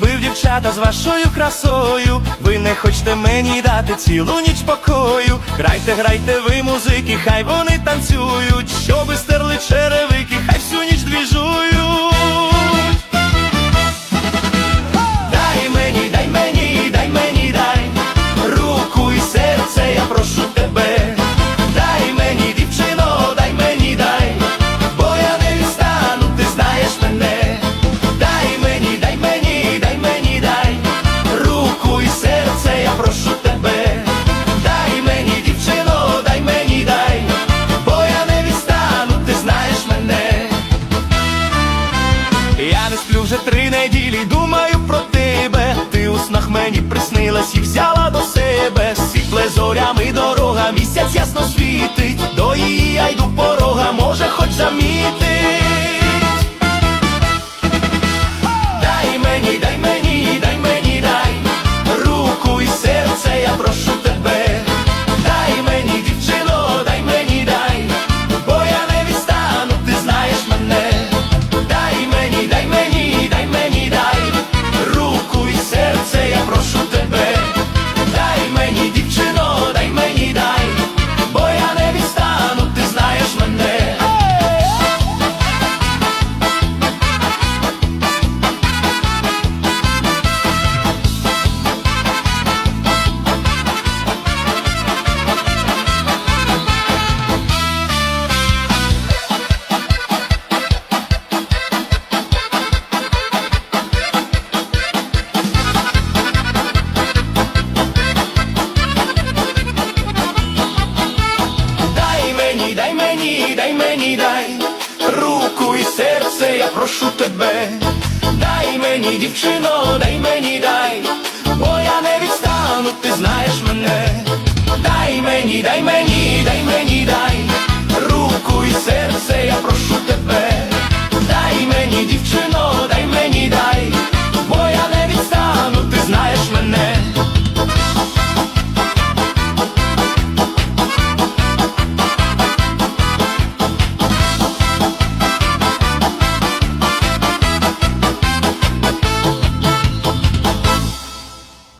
дівчата з вашою красою. Ви не хочете мені дати цілу ніч покою. Грайте, грайте ви музики, хай вони танцюють, щоби стерли черевики, хай всю ніч двіжують. Не сплю вже три неділі, думаю про тебе. Ти у снах мені приснилась і взяла до себе. Світле зорями дорога, місяць ясно світить. До її мені дай. Руку і серце, я прошу тебе, дай мені, дівчино, дай мені дай, бо я не відстану, ти знаєш мене, дай мені, дай мені, дай мені дай. Руку і серце, я прошу тебе, дай мені, дівчино.